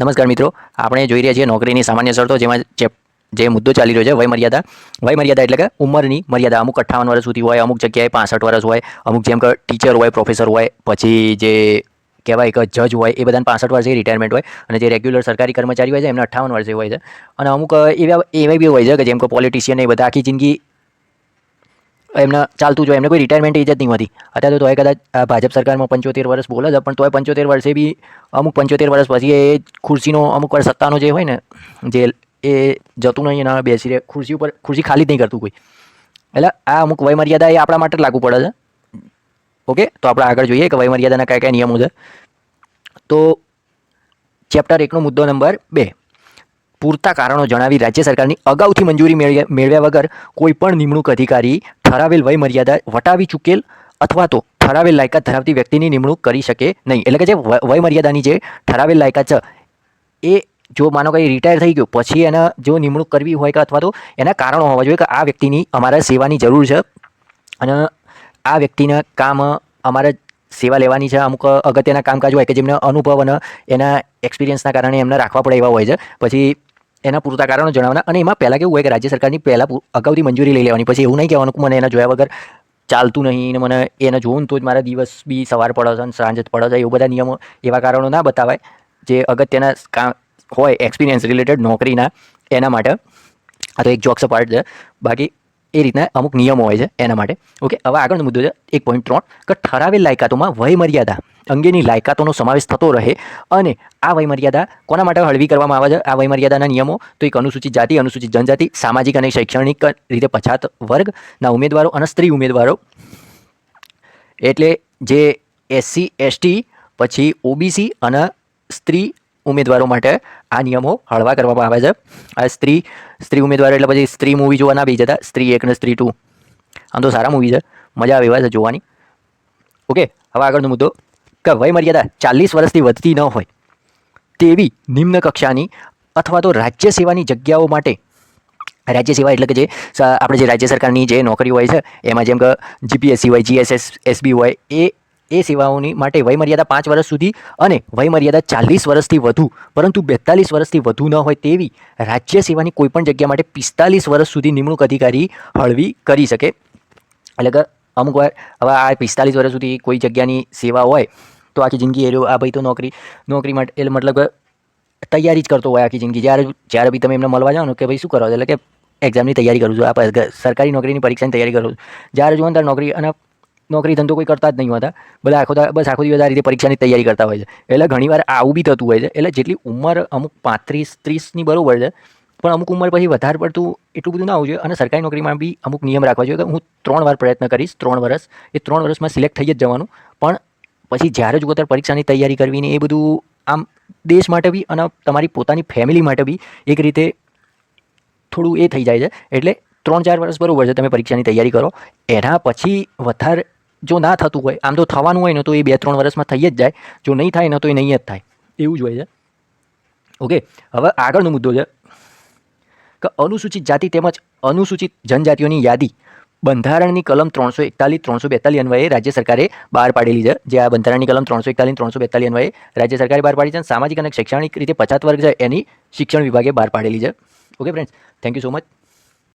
નમસ્કાર મિત્રો, આપણે જોઈ રહ્યા છીએ નોકરીની સામાન્ય શરતો જેમાં જે મુદ્દો ચાલી રહ્યો છે, વયમર્યાદા. વયમર્યાદા વય મર્યાદા એટલે કે ઉંમરની મર્યાદા. અમુક અઠ્ઠાવન વર્ષ સુધી હોય, અમુક જગ્યાએ પાસઠ વર્ષ હોય, અમુક જેમ કે ટીચર હોય પ્રોફેસર હોય, પછી જે કહેવાય કે જજ હોય, એ બધાને પાસઠ વર્ષે રિટાયરમેન્ટ હોય અને જે રેગ્યુલર સરકારી કર્મચારી હોય છે, એમને અઠ્ઠાવન વર્ષે હોય છે. અને અમુક એવા એવા બી હોય છે કે જેમ કે પોલિટિશિયન એ બધા આખી જિંદગી એમને ચાલતું જ હોય. એમને કોઈ રિટાયરમેન્ટ એજ જ નહીં હોતી. અત્યારે તો એ કદાચ ભાજપ સરકારમાં પંચોતેર વર્ષ બોલે છે પણ તોય પંચોતેર વર્ષે બી અમુક પંચોતેર વર્ષ પછી એ ખુરશીનો અમુક વાર સત્તાનો જે હોય ને, જે એ જતું નહીં એના બેસી રહે ખુરશી ઉપર, ખુરશી ખાલી જ નહીં કરતું કોઈ. એટલે આ અમુક વયમર્યાદા એ આપણા માટે લાગુ પડે છે. ઓકે? તો આપણે આગળ જોઈએ કે વયમર્યાદાના કયા કયા નિયમો છે. તો ચેપ્ટર એકનો મુદ્દો નંબર બે. પૂરતા કારણો જણાવી રાજ્ય સરકારની અગાઉથી મંજૂરી મેળવ્યા વગર કોઈપણ નિમણૂક અધિકારી ઠરાવેલ વય મર્યાદા વટાવી ચૂકેલ અથવા તો ઠરાવેલ લાયકાત ધરાવતી વ્યક્તિની નિમણૂક કરી શકે નહીં. એટલે કે જે વય વય મર્યાદાની જે ઠરાવેલ લાયકાત છે, એ જો માનો કે રિટાયર થઈ ગયો, પછી એના જો નિમણૂક કરવી હોય કે અથવા તો એના કારણો હોવા જોઈએ કે આ વ્યક્તિની અમારે સેવાની જરૂર છે અને આ વ્યક્તિના કામ અમારે સેવા લેવાની છે. અમુક અગત્યના કામકાજ હોય કે જેમને અનુભવ અને એના એક્સપિરિયન્સના કારણે એમને રાખવા પડે એવા હોય છે. પછી એના પૂરતા કારણો જણાવવાના. અને એમાં પહેલાં કેવું હોય કે રાજ્ય સરકારની પહેલાં અગાઉથી મંજૂરી લઈ લેવાની. પછી એવું નહીં કહેવાનું કે મને એના જોયા વગર ચાલતું નહીં ને મને એને જોઉં તો જ મારા દિવસ બી સવાર પડે છે અને સાંજ જ પડે છે. એવું બધા નિયમો, એવા કારણો ના બતાવાય. જે અગત્યના કામ હોય એક્સપિરિયન્સ રિલેટેડ નોકરીના, એના માટે. આ તો એક જોક્સ પાર્ટ છે. બાકી એ રીતના અમુક નિયમો હોય છે એના માટે. ઓકે હવે આગળનો મુદ્દો છે. એક પોઈન્ટ ત્રણ, કે ઠરાવેલ લાયકાતોમાં વય મર્યાદા અંગેની લાયકાતોનો સમાવેશ થતો રહે અને આ વયમર્યાદા કોના માટે હળવી કરવામાં આવે છે? આ વયમર્યાદાના નિયમો તો એક અનુસૂચિત જાતિ, અનુસૂચિત જનજાતિ, સામાજિક અને શૈક્ષણિક રીતે પછાત વર્ગના ઉમેદવારો અને સ્ત્રી ઉમેદવારો. એટલે જે એસસી એસટી પછી ઓબીસી અને સ્ત્રી ઉમેદવારો માટે આ નિયમો હળવા કરવામાં આવે છે. આ સ્ત્રી સ્ત્રી ઉમેદવારો એટલે પછી સ્ત્રી મૂવી જોવા ના બી જતા, સ્ત્રી એક અને સ્ત્રી ટુ આમ તો સારા મૂવી છે. મજા આવે એવા છે જોવાની. ઓકે હવે આગળનો મુદ્દો. કે વયમર્યાદા ચાલીસ વર્ષથી વધતી ન હોય તેવી નિમ્ન કક્ષાની અથવા તો રાજ્ય સેવાની જગ્યાઓ માટે રાજ્ય સેવા એટલે કે જે આપણે જે રાજ્ય સરકારની જે નોકરી હોય છે, એમાં જેમ કે જીપીએસસી હોય જીએસએસ એસબી હોય, એ એ સેવાઓની માટે વયમર્યાદા પાંચ વર્ષ સુધી અને વયમર્યાદા ચાલીસ વર્ષથી વધુ, પરંતુ બેતાલીસ વર્ષથી વધુ ન હોય તેવી રાજ્ય સેવાની કોઈપણ જગ્યા માટે પિસ્તાલીસ વર્ષ સુધી નિમણૂક અધિકારી હળવી કરી શકે. એટલે કે અમુક વાર હવે આ પિસ્તાલીસ વર્ષ સુધી કોઈ જગ્યાની સેવા હોય તો આખી જિંદગી એ આ ભાઈ તો નોકરી નોકરી માટે, એટલે મતલબ તૈયારી જ કરતો હોય આખી જિંદગી. જ્યારે જ્યારે બી તમે એમને મળવા જાઓ કે ભાઈ શું કરો? એટલે કે એક્ઝામની તૈયારી કરું છું. આ સરકારી નોકરીની પરીક્ષાની તૈયારી કરું છું. જ્યારે જુઓ ત્યારે નોકરી અને નોકરી ધંધો કોઈ કરતા જ નહીં હોતા. બધા આખો બસ આખો દિવસ આ રીતે પરીક્ષાની તૈયારી કરતા હોય છે. એટલે ઘણીવાર આવું બી થતું હોય છે. એટલે જેટલી ઉંમર અમુક પાંત્રીસ, ત્રીસની બરોબર છે પણ અમુક ઉંમર પછી વધારે પડતું એટલું બધું ના હોવું જોઈએ અને સરકારી નોકરીમાં બી અમુક નિયમ રાખવા જોઈએ કે હું ત્રણ વાર પ્રયત્ન કરીશ, ત્રણ વર્ષ એ ત્રણ વર્ષમાં સિલેક્ટ થઈ જ જવાનું. પણ પછી જ્યારે જ અત્યારે પરીક્ષાની તૈયારી કરવી ને એ બધું આમ દેશ માટે બી અને તમારી પોતાની ફેમિલી માટે બી એક રીતે થોડું એ થઈ જાય છે. એટલે ત્રણ ચાર વર્ષ બરાબર છે તમે પરીક્ષાની તૈયારી કરો. એના પછી વધારે જો ના થતું હોય, આમ તો થવાનું હોય ને તો એ બે ત્રણ વર્ષમાં થઈ જ જાય. જો નહીં થાય ને તો એ નહીં જ થાય. એવું જ હોય છે. ઓકે હવે આગળનો મુદ્દો છે. કે અનુસૂચિત જાતિ તેમજ અનુસૂચિત જનજાતિઓની યાદી બંધારણની કલમ ત્રણસો એકતાલીસ, ત્રણસો બેતાલીસ અન્વયે રાજ્ય સરકારે બહાર પાડેલી છે. જે આ બંધારણની કલમ ત્રણસો એકતાલીસ, ત્રણસો બેતાલીસ અન્વયે રાજ્ય સરકારે બહાર પાડી છે સામાજિક અને શૈક્ષણિક રીતે પછાત વર્ગ છે એની શિક્ષણ વિભાગે બહાર પાડેલી છે. Okay friends thank you so much